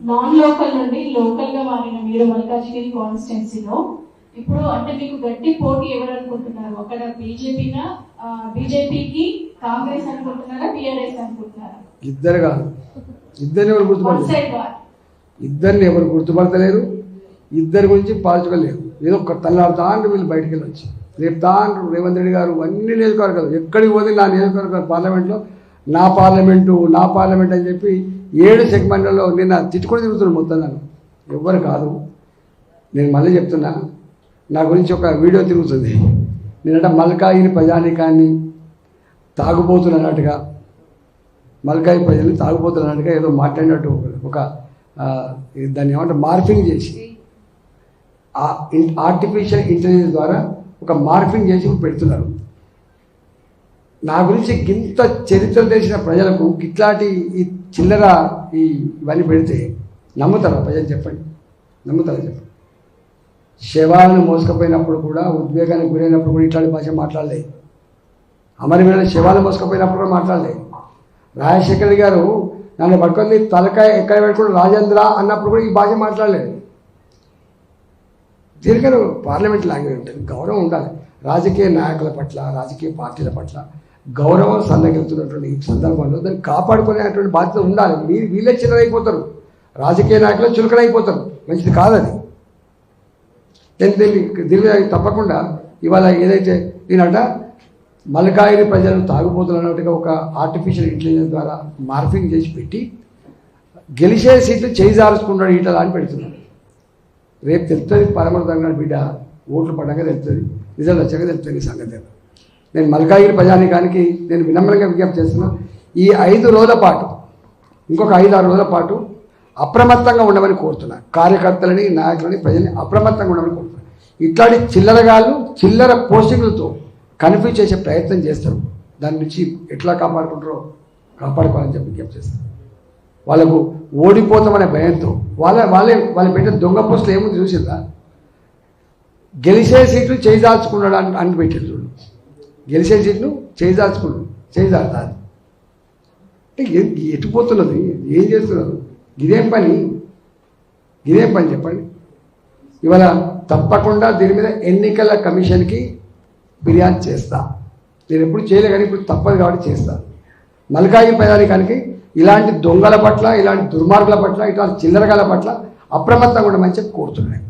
Non local నుండి లోకల్గా మారిన మీరు మల్కాజ్గిరి కాన్స్టిట్యున్సీలో ఇప్పుడు అంటే మీకు గట్టి పోటీ ఎవరు అనుకుంటున్నారు అక్కడ బీజేపీనా బీజేపీకి కాంగ్రెస్ అనుకుంటున్నారా టిఆర్ఎస్ అనుకుంటున్నారా? ఇద్దరు ఇద్దరిని ఎవరు ఇద్దరిని ఎవరు గుర్తుపడతలేరు? ఇద్దరి గురించి పాల్చుకోలేరు ఏదో ఒక తల్లాడుతా అంటే వీళ్ళు బయటికి వెళ్ళొచ్చు రేపు తాండ్రు రేవంత్ రెడ్డి గారు అన్ని నియోజకవర్గాలు ఎక్కడికి పోతే నా నియోజకవర్గ పార్లమెంట్లో నా పార్లమెంటు నా పార్లమెంట్ అని చెప్పి ఏడు సెగ్మెంట్లలో నిన్న తిట్టుకొని తిరుగుతున్నాను మొత్తం. నన్ను ఎవ్వరు కాదు. నేను మళ్ళీ చెప్తున్నా నా గురించి ఒక వీడియో తిరుగుతుంది. నేనంటే మల్కాయిని ప్రజానికాన్ని తాగుబోతున్నట్టుగా మల్కాయి ప్రజలు తాగుబోతున్నట్టుగా ఏదో మాట్లాడినట్టు ఒక దాన్ని ఏమంటారు మార్ఫింగ్ చేసి ఆర్టిఫిషియల్ ఇంటెలిజెన్స్ ద్వారా ఒక మార్ఫింగ్ చేసి పెడుతున్నారు. నా గురించి ఇంత చరిత్ర తెలిసిన ప్రజలకు ఇట్లాంటి ఈ చిల్లర ఈ ఇవన్నీ పెడితే నమ్ముతారా ప్రజలు చెప్పండి. నమ్ముతారా చెప్పండి. శవాలను మోసుకపోయినప్పుడు కూడా ఉద్వేగానికి గురైనప్పుడు కూడా ఇట్లాంటి భాష మాట్లాడలేదు అమరవీరుల శవాలు మోసుకపోయినప్పుడు కూడా మాట్లాడలేదు రాజశేఖర్ గారు నన్ను పట్టుకొని తలకాయ ఎక్కడ పెట్టుకుని రాజేంద్ర అన్నప్పుడు కూడా ఈ భాష మాట్లాడలేదు దీనికైనా పార్లమెంట్ లాంగ్వేజ్ ఉంటుంది గౌరవం ఉండాలి. రాజకీయ నాయకుల పట్ల రాజకీయ పార్టీల పట్ల గౌరవం సన్నగిలుతున్నటువంటి ఈ సందర్భంలో దాన్ని కాపాడుకునేటువంటి బాధ్యత ఉండాలి. మీరు వీళ్ళే చిన్నరైపోతారు రాజకీయ నాయకులు చులకనైపోతారు. మంచిది కాదది. దీన్ని దీన్ని దీని తప్పకుండా ఇవాళ ఏదైతే దీనట మలకాయిని ప్రజలు తాగుబోతులు అన్నట్టుగా ఒక ఆర్టిఫిషియల్ ఇంటెలిజెన్స్ ద్వారా మార్ఫింగ్ చేసి పెట్టి గెలిచే సీట్లు చేయి జారుచుకుంటాడు ఈటలా అని పెడుతున్నాడు. రేపు తెలుస్తుంది పరమర్థంగా బిడ్డ ఓట్లు పడ్డాక తెలుస్తుంది రిజల్ట్ వచ్చాక తెలుస్తుంది సంగతి నేను మల్కాగిరి ప్రజానికానికి నేను వినమ్రంగా విజ్ఞప్తి చేస్తున్నా ఈ ఐదు రోజుల పాటు ఇంకొక ఐదు ఆరు రోజుల పాటు అప్రమత్తంగా ఉండమని కోరుతున్నా. కార్యకర్తలని నాయకులని ప్రజల్ని అప్రమత్తంగా ఉండమని కోరుతున్నా. ఇట్లాంటి చిల్లరగాళ్ళు చిల్లర పోస్టింగ్లతో కన్ఫ్యూజ్ చేసే ప్రయత్నం చేస్తారు. దాని నుంచి ఎట్లా కాపాడుకుంటారో కాపాడుకోవాలని చెప్పి విజ్ఞప్తి చేస్తాను వాళ్ళకు ఓడిపోతామనే భయంతో వాళ్ళ వాళ్ళే వాళ్ళు పెట్టిన దొంగ పోస్టులు ఏముంది చూసిందా? గెలిచే సీట్లు చేయిదాల్చుకున్నాడు అని అని పెట్టారు చూడు. గెలిచే సీట్లు చేయిదాల్చుకున్నాడు చేయిదాల్తారు అంటే ఎటు పోతున్నది? ఏం చేస్తున్నారు? ఇదేం పని? ఇదేం పని చెప్పండి. ఇవాళ తప్పకుండా దీని మీద ఎన్నికల కమిషన్కి ఫిర్యాదు చేస్తా. నేను ఎప్పుడు చేయలే కానీ ఇప్పుడు తప్పదు కాబట్టి చేస్తా. మల్కాయి ప్రజానికానికి ఇలాంటి దొంగల పట్ల ఇలాంటి దుర్మార్గుల పట్ల ఇట్లాంటి చిల్లరగాల పట్ల అప్రమత్తంగా ఉండమని చెప్పి కోరుతున్నాను.